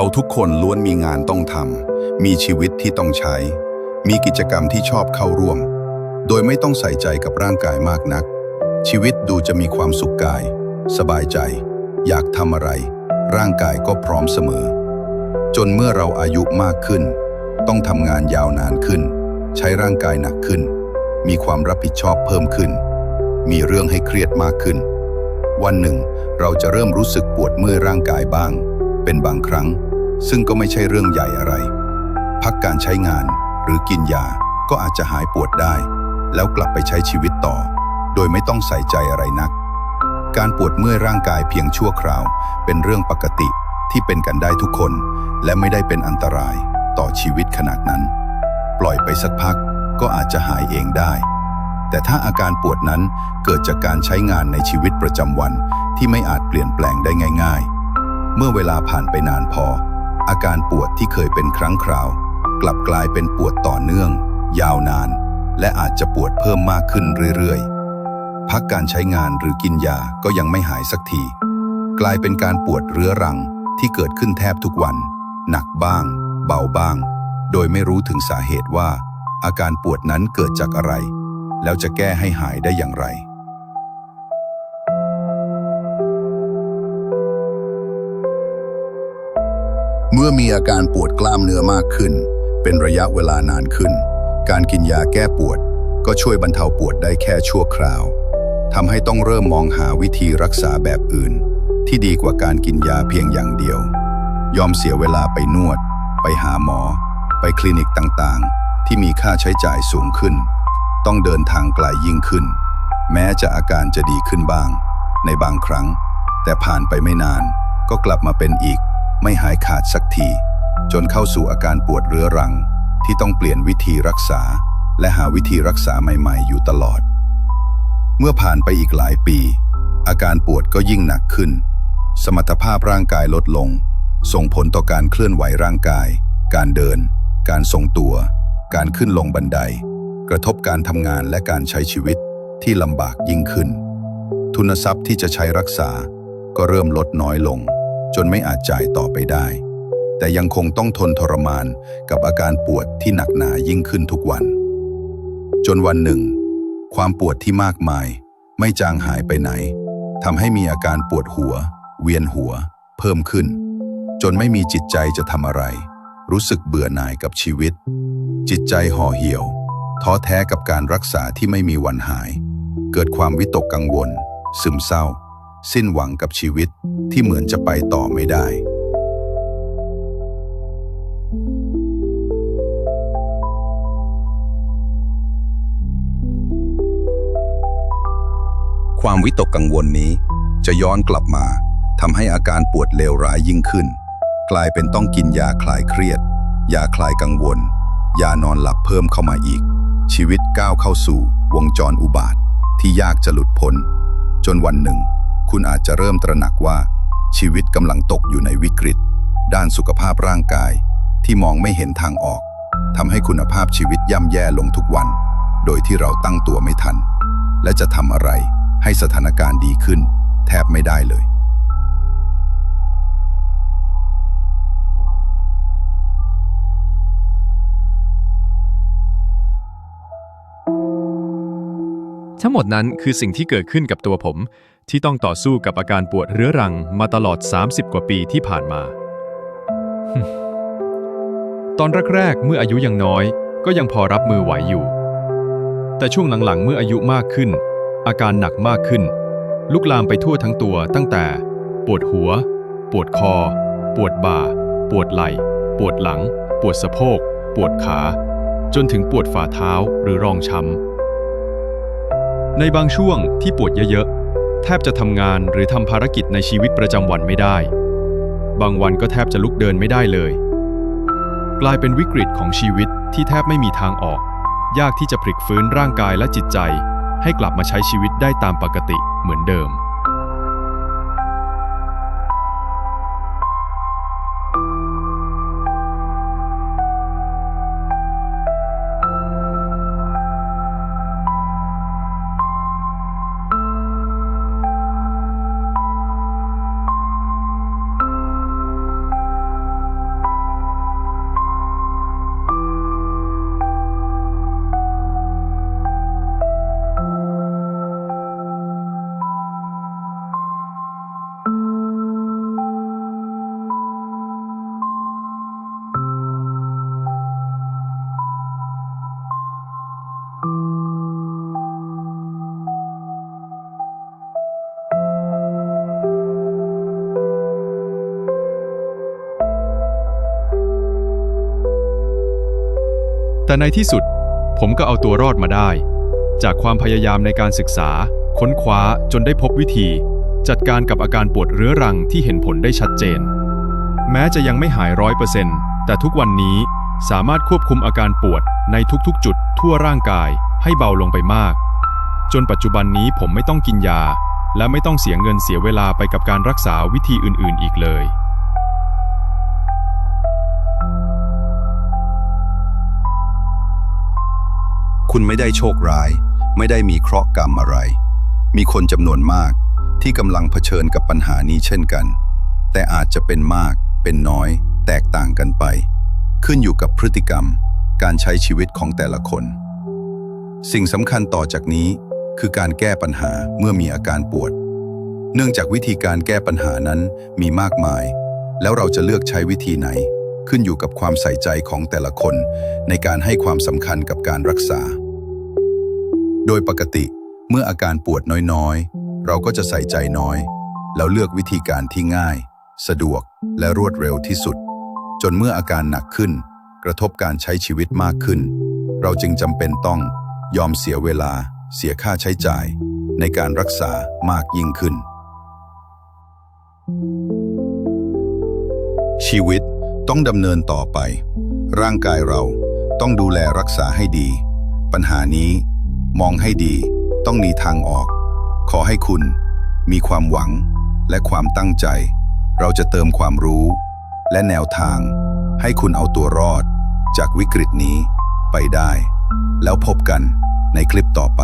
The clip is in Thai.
เราทุกคนล้วนมีงานต้องทำ มีชีวิตที่ต้องใช้ มีกิจกรรมที่ชอบเข้าร่วม โดยไม่ต้องใส่ใจกับร่างกายมากนัก ชีวิตดูจะมีความสุขกาย สบายใจ อยากทำอะไร ร่างกายก็พร้อมเสมอ จนเมื่อเราอายุมากขึ้น ต้องทำงานยาวนานขึ้น ใช้ร่างกายหนักขึ้น มีความรับผิดชอบเพิ่มขึ้น มีเรื่องให้เครียดมากขึ้น วันหนึ่ง เราจะเริ่มรู้สึกปวดเมื่อยร่างกายบ้าง เป็นบางครั้ง ซึ่งก็ไม่ใช่เรื่องใหญ่อะไร พักการใช้งานหรือกินยาก็อาจจะหายปวดได้ แล้วกลับไปใช้ชีวิตต่อ โดยไม่ต้องใส่ใจอะไรนัก การปวดเมื่อยร่างกายเพียงชั่วคราว เป็นเรื่องปกติที่เป็นกันได้ทุกคน และไม่ได้เป็นอันตรายต่อชีวิตขนาดนั้น ปล่อยไปสักพักก็อาจจะหายเองได้ แต่ถ้าอาการปวดนั้นเกิดจากการใช้งานในชีวิตประจำวันที่ไม่อาจเปลี่ยนแปลงได้ง่าย ๆ เมื่อเวลาผ่านไปนานพอ อาการปวดที่เคยเป็นครั้งคราว กลับกลายเป็นปวดต่อเนื่อง ยาวนาน และอาจจะปวดเพิ่มมากขึ้นเรื่อยๆ พักการใช้งานหรือกินยาก็ยังไม่หายสักที กลายเป็นการปวดเรื้อรังที่เกิดขึ้นแทบทุกวัน หนักบ้าง เบาบ้าง โดยไม่รู้ถึงสาเหตุว่า อาการปวดนั้นเกิดจากอะไร แล้วจะแก้ให้หายได้อย่างไร เมื่อมีอาการปวดกล้ามเนื้อมากขึ้น เป็นระยะเวลานานขึ้น การกินยาแก้ปวด ก็ช่วยบรรเทาปวดได้แค่ชั่วคราวทำให้ต้องเริ่มมองหาวิธีรักษาแบบอื่น ที่ดีกว่าการกินยาเพียงอย่างเดียว ยอมเสียเวลาไปนวด ไปหาหมอ ไปคลินิกต่างๆ ที่มีค่าใช้จ่ายสูงขึ้น ต้องเดินทางไกลยิ่งขึ้น แม้จะอาการจะดีขึ้นบ้าง ในบางครั้ง แต่ผ่านไปไม่นานก็กลับมาเป็นอีก ไม่หายขาดสักที จนเข้าสู่อาการปวดเรื้อรัง ที่ต้องเปลี่ยนวิธีรักษา และหาวิธีรักษาใหม่ๆ อยู่ตลอด เมื่อผ่านไปอีกหลายปี อาการปวดก็ยิ่งหนักขึ้น สมรรถภาพร่างกายลดลง ส่งผลต่อการเคลื่อนไหวร่างกาย การเดิน การทรงตัว การขึ้นลงบันได กระทบการทำงานและการใช้ชีวิตที่ลำบากยิ่งขึ้น ทุนทรัพย์ที่จะใช้รักษาก็เริ่มลดน้อยลง จนไม่อาจจ่ายต่อไปได้ แต่ยังคงต้องทนทรมานกับอาการปวดที่หนักหนายิ่งขึ้นทุกวัน จนวันหนึ่ง ความปวดที่มากมาย ไม่จางหายไปไหนทำให้มีอาการปวดหัว เวียนหัว เพิ่มขึ้น จนไม่มีจิตใจจะทำอะไร รู้สึกเบื่อหน่ายกับชีวิต จิตใจห่อเหี่ยว ท้อแท้กับการรักษาที่ไม่มีวันหาย เกิดความวิตกกังวล ซึมเศร้า สิ้นหวังกับชีวิตที่เหมือนจะไปต่อไม่ได้ ความวิตกกังวลนี้จะย้อนกลับมาทำให้อาการปวดเลวร้ายยิ่งขึ้น กลายเป็นต้องกินยาคลายเครียด ยาคลายกังวล ยานอนหลับเพิ่มเข้ามาอีก ชีวิตก้าวเข้าสู่วงจรอุบาทที่ยากจะหลุดพ้น จนวันหนึ่ง คุณอาจจะเริ่มตระหนักว่า ชีวิตกำลังตกอยู่ในวิกฤต ด้านสุขภาพร่างกาย ที่มองไม่เห็นทางออกทำให้คุณภาพชีวิตย่ำแย่ลงทุกวัน โดยที่เราตั้งตัวไม่ทัน และจะทำอะไรให้สถานการณ์ดีขึ้น แทบไม่ได้เลย ทั้งหมดนั้นคือสิ่งที่เกิดขึ้นกับตัวผม ที่ต้องต่อสู้กับอาการปวดเรื้อรังมาตลอด 30 กว่าปีที่ผ่านมา ตอนแรกๆเมื่ออายุยังน้อย ก็ยังพอรับมือไหวอยู่ แต่ช่วงหลังๆ เมื่ออายุมากขึ้น อาการหนักมากขึ้น ลุกลามไปทั่วทั้งตัวตั้งแต่ ปวดหัว ปวดคอ ปวดบ่า ปวดไหล่ ปวดหลัง ปวดสะโพก ปวดขา จนถึงปวดฝ่าเท้าหรือรองช้ำ ในบางช่วงที่ปวดเยอะๆ แทบจะทำงานหรือทำภารกิจในชีวิตประจำวันไม่ได้ บางวันก็แทบจะลุกเดินไม่ได้เลย กลายเป็นวิกฤตของชีวิตที่แทบไม่มีทางออก ยากที่จะพลิกฟื้นร่างกายและจิตใจ ให้กลับมาใช้ชีวิตได้ตามปกติเหมือนเดิม แต่ในที่สุด ผมก็เอาตัวรอดมาได้ จากความพยายามในการศึกษา ค้นคว้าจนได้พบวิธี จัดการกับอาการปวดเรื้อรังที่เห็นผลได้ชัดเจน แม้จะยังไม่หายร้อยเปอร์เซ็นต์แต่ทุกวันนี้สามารถควบคุมอาการปวดในทุกๆ จุดทั่วร่างกายให้เบาลงไปมาก จนปัจจุบันนี้ผมไม่ต้องกินยา และไม่ต้องเสียเงินเสียเวลาไปกับการรักษาวิธีอื่นๆ อีกเลย คุณไม่ได้โชคร้าย ไม่ได้มีเคราะห์กรรมอะไร มีคนจำนวนมากที่กำลังเผชิญกับปัญหานี้เช่นกัน แต่อาจจะเป็นมาก เป็นน้อย แตกต่างกันไป ขึ้นอยู่กับพฤติกรรม การใช้ชีวิตของแต่ละคน สิ่งสำคัญต่อจากนี้คือการแก้ปัญหาเมื่อมีอาการปวด เนื่องจากวิธีการแก้ปัญหานั้นมีมากมาย แล้วเราจะเลือกใช้วิธีไหน ขึ้นอยู่กับความใส่ใจของแต่ละคน ในการให้ความสำคัญกับการรักษา โดยปกติเมื่ออาการปวดน้อยๆ เราก็จะใส่ใจน้อย แล้วเลือกวิธีการที่ง่าย สะดวกและรวดเร็วที่สุด จนเมื่ออาการหนักขึ้น กระทบการใช้ชีวิตมากขึ้น เราจึงจำเป็นต้องยอมเสียเวลา เสียค่าใช้จ่าย ในการรักษามากยิ่งขึ้น ชีวิต ต้องดำเนินต่อไป ร่างกายเราต้องดูแลรักษาให้ดี ปัญหานี้มองให้ดีต้องมีทางออก ขอให้คุณมีความหวังและความตั้งใจ เราจะเติมความรู้ และแนวทาง ให้คุณเอาตัวรอด จากวิกฤตนี้ไปได้ แล้วพบกันในคลิปต่อไป